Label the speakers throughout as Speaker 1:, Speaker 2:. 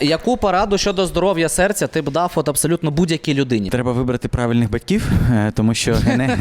Speaker 1: Яку пораду щодо здоров'я серця ти б дав от абсолютно будь-якій людині?
Speaker 2: Треба вибрати правильних батьків, е, тому що гене...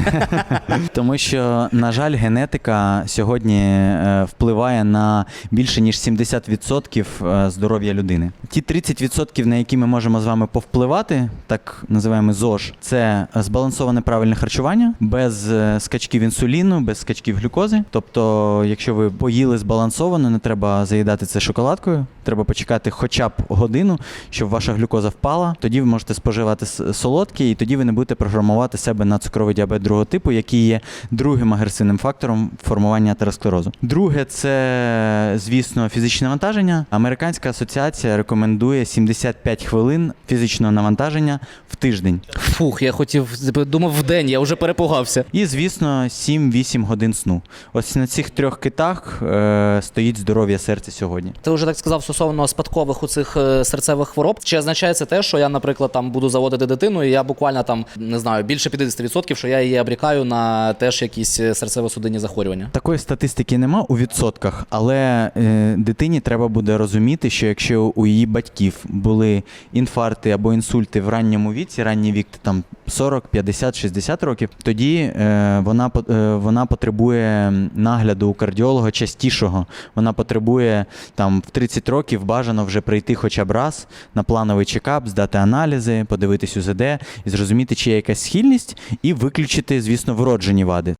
Speaker 2: тому що, на жаль, генетика сьогодні е, впливає на більше ніж 70% е, здоров'я людини. Ті 30%, на які ми можемо з вами повпливати, так називаємо ЗОЖ, це збалансоване правильне харчування без скачків інсуліну, без скачків глюкози. Тобто, якщо ви поїли збалансовано, не треба заїдати це шоколадкою. Треба почекати хоча б годину, щоб ваша глюкоза впала. Тоді ви можете споживати солодкі, і тоді ви не будете програмувати себе на цукровий діабет другого типу, який є другим агресивним фактором формування атеросклерозу. Друге, це звісно фізичне навантаження. Американська асоціація рекомендує 75 хвилин фізичного навантаження в тиждень.
Speaker 1: Фух, я хотів думав в день, я вже перепугався.
Speaker 2: І, звісно, 7-8 годин сну. Ось на цих трьох китах е, стоїть здоров'я серця сьогодні.
Speaker 1: Ти вже так сказав стосовно спадкових у цих серцевих хвороб. Чи означає це те, що я, наприклад, там буду заводити дитину, і я буквально там не знаю більше 50%, що я її обрікаю на теж якісь е, серцево-судинні захворювання?
Speaker 2: Такої статистики нема у відсотках, але е, дитині треба буде розуміти, що якщо у її батьків були інфаркти або інсульти в ранньому віці, ранній вік там 40, 50, 60 років, тоді е, вона е, вона потребує нагляду у кардіолога частішого. Вона потребує там в 30 років бажано вже прийти хоча б раз на плановий чекап, здати аналізи, подивитись УЗД і зрозуміти, чи є якась схильність, і виключити, звісно, вроджені вади.